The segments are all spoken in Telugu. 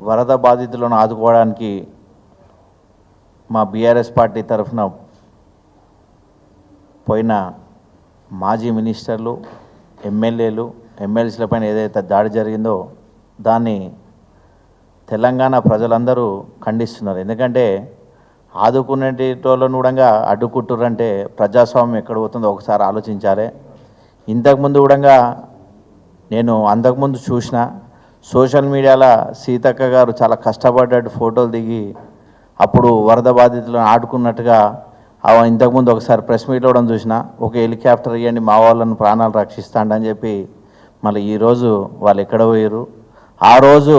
వరద బాధితులను ఆదుకోవడానికి మా బీఆర్ఎస్ పార్టీ తరఫున పోయిన మాజీ మినిస్టర్లు ఎమ్మెల్యేలు ఎమ్మెల్సీలపైన ఏదైతే దాడి జరిగిందో దాన్ని తెలంగాణ ప్రజలందరూ ఖండిస్తున్నారు. ఎందుకంటే ఆదుకునేటోళ్ళను కూడా అడ్డుకుంటురంటే ప్రజాస్వామ్యం ఎక్కడ పోతుందో ఒకసారి ఆలోచించాలి. ఇంతకుముందు కూడా నేను అంతకుముందు చూసిన సోషల్ మీడియాలో సీతక్క గారు చాలా కష్టపడ్డట్టు ఫోటోలు దిగి అప్పుడు వరద బాధితులను ఆడుకున్నట్టుగా ఆమె ఇంతకుముందు ఒకసారి ప్రెస్ మీట్ కూడా చూసిన ఒక హెలికాప్టర్ ఇవ్వండి మా వాళ్ళను ప్రాణాలు రక్షిస్తాండని చెప్పి మళ్ళీ ఈరోజు వాళ్ళు ఎక్కడ పోయారు? ఆ రోజు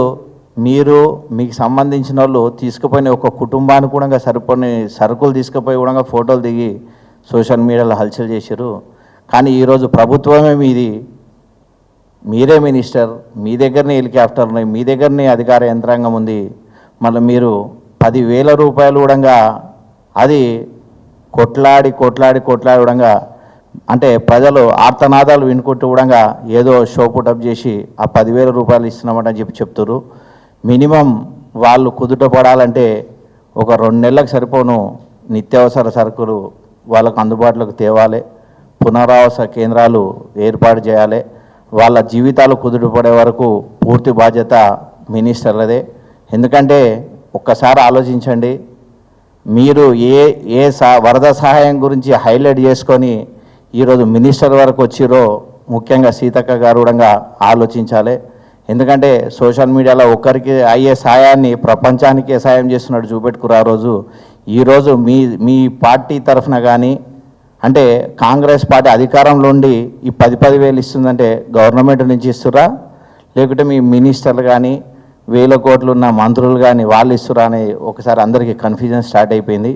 మీరు మీకు సంబంధించిన వాళ్ళు తీసుకుపోయిన ఒక కుటుంబానికి కూడా సరిపోని సరుకులు తీసుకుపోయి కూడా ఫోటోలు దిగి సోషల్ మీడియాలో హల్చల్ చేశారు. కానీ ఈరోజు ప్రభుత్వమే మీది మీరే మినిస్టర్ మీ దగ్గరనే హెలికాప్టర్ ఉన్నాయి మీ దగ్గరనే అధికార యంత్రాంగం ఉంది. మళ్ళీ మీరు పదివేల రూపాయలు కూడా అది కొట్లాడి కొట్లాడి కొట్లాడి కూడా అంటే ప్రజలు ఆర్తనాదాలు వినుకుంటూ కూడా ఏదో షో పుటప్ చేసి ఆ పదివేల రూపాయలు ఇస్తున్నామని చెప్పి చెప్తారు మినిమం వాళ్ళు కుదుట పడాలంటే ఒక రెండు నెలలకు సరిపోను నిత్యావసర సరుకులు వాళ్ళకు అందుబాటులోకి తేవాలి. పునరావాస కేంద్రాలు ఏర్పాటు చేయాలి. వాళ్ళ జీవితాలు కుదుటపడే వరకు పూర్తి బాధ్యత మినిస్టర్లదే. ఎందుకంటే ఒక్కసారి ఆలోచించండి మీరు ఏ ఏ సా వరద సహాయం గురించి హైలైట్ చేసుకొని ఈరోజు మినిస్టర్ వరకు వచ్చిరో ముఖ్యంగా సీతక్క గారు కూడా ఆలోచించాలి. ఎందుకంటే సోషల్ మీడియాలో ఒక్కరికి అయ్యే సాయాన్ని ప్రపంచానికే సాయం చేస్తున్నట్టు చూపెట్టుకురా ఆ రోజు. ఈరోజు మీ మీ పార్టీ తరఫున కానీ అంటే కాంగ్రెస్ పార్టీ అధికారంలో ఉండి ఈ పది పది వేలు ఇస్తుందంటే గవర్నమెంట్ నుంచి ఇస్తురా లేకుంటే మీ మినిస్టర్లు కానీ వేల కోట్లు ఉన్న మంత్రులు కానీ వాళ్ళు ఇస్తురా అని ఒకసారి అందరికీ కన్ఫ్యూజన్ స్టార్ట్ అయిపోయింది.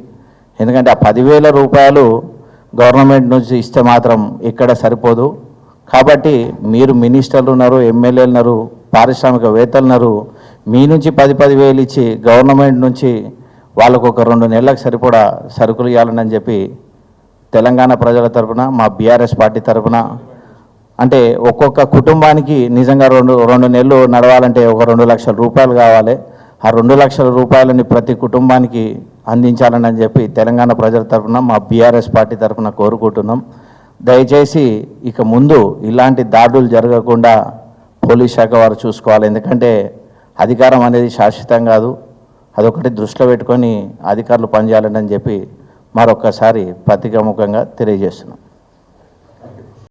ఎందుకంటే ఆ పదివేల రూపాయలు గవర్నమెంట్ నుంచి ఇస్తే మాత్రం ఇక్కడ సరిపోదు. కాబట్టి మీరు మినిస్టర్లు ఉన్నారు ఎమ్మెల్యేలు ఉన్నారు పారిశ్రామికవేత్తలు ఉన్నారు మీ నుంచి పది పది వేలు ఇచ్చి గవర్నమెంట్ నుంచి వాళ్ళకు ఒక రెండు నెలలకు సరిపడా సరుకులు ఇవ్వాలని చెప్పి తెలంగాణ ప్రజల తరపున మా బీఆర్ఎస్ పార్టీ తరపున అంటే ఒక్కొక్క కుటుంబానికి నిజంగా రెండు రెండు నెలలు నడవాలంటే ఒక రెండు లక్షల రూపాయలు కావాలి. ఆ రెండు లక్షల రూపాయలని ప్రతి కుటుంబానికి అందించాలని అని చెప్పి తెలంగాణ ప్రజల తరపున మా బీఆర్ఎస్ పార్టీ తరపున కోరుకుంటున్నాం. దయచేసి ఇక ముందు ఇలాంటి దాడులు జరగకుండా పోలీస్ శాఖ వారు చూసుకోవాలి. ఎందుకంటే అధికారం అనేది శాశ్వతం కాదు. అదొకటి దృష్టిలో పెట్టుకొని అధికారులు పనిచేయాలని అని చెప్పి మరొకసారి పత్రికాముఖంగా తెలియజేస్తున్నాం.